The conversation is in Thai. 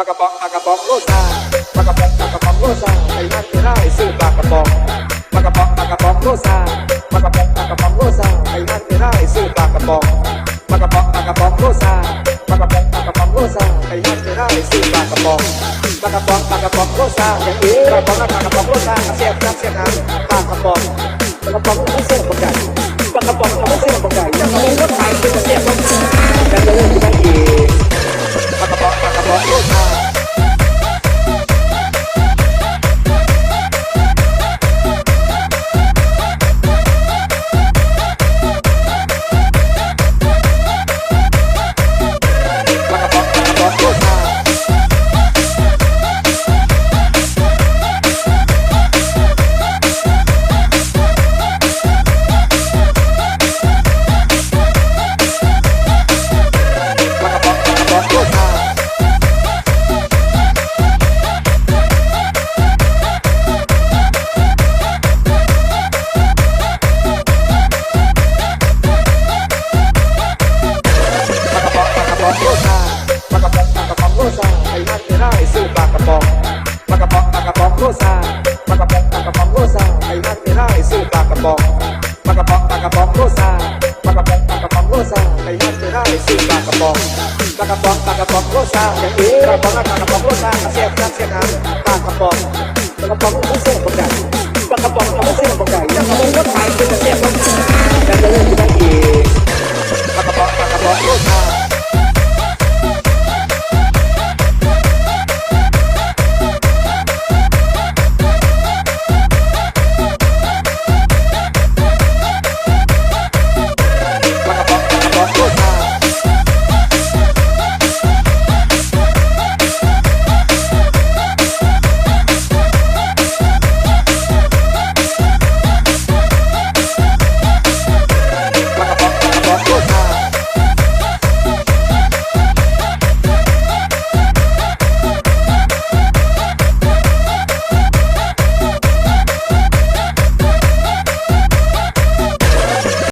ปากระป๋องปากระป๋องโลซาปากระป๋องปากระป๋องโลซาไปนั่นไปได้ซื้อปากระป๋องปากระป๋องปากระป๋องโลซาปากระป๋องปากระป๋องโลซาไปนั่นไปได้ซื้อปากระป๋องปากระป๋องปากระป๋องโลซาปากระป๋องปากระป๋องโลซาไปนั่นไปได้ซื้อปากระป๋องปากระป๋องปากระป๋องโลซาอย่างนี้ปากระป๋องปากระป๋องโลซากระเสียบเสียบน้ำปากระป๋องปากระป๋องไม่เสียบปลาไก่ปลากระป๋องากกระป๋องปากกระป๋องปากกระป๋องโลซาปากกระป๋องปากกระป๋องโลซาไปนั่นไปได้ซื้อปากกระป๋องปากกระป๋องปากกระป๋องโลซาปากกระป๋องปากกระป๋องโลซาไปนั่นไปได้ซื้อปากกระป๋องปากกระป๋องปากกระป๋องโลซาอย่างนี้ปากระป๋องปากกระป๋องโลซาเสียบกระเสียบน้ำปากกระป๋องปากกระป๋องไม่เสียบปลาไก่ปากระป๋องไม่เสียบปลาไก่ยังไม่รถไถเป็นกระปลาไก่ยังจะเล่นที่นั่นอีกปลากระป๋องปลากระป๋องโลซา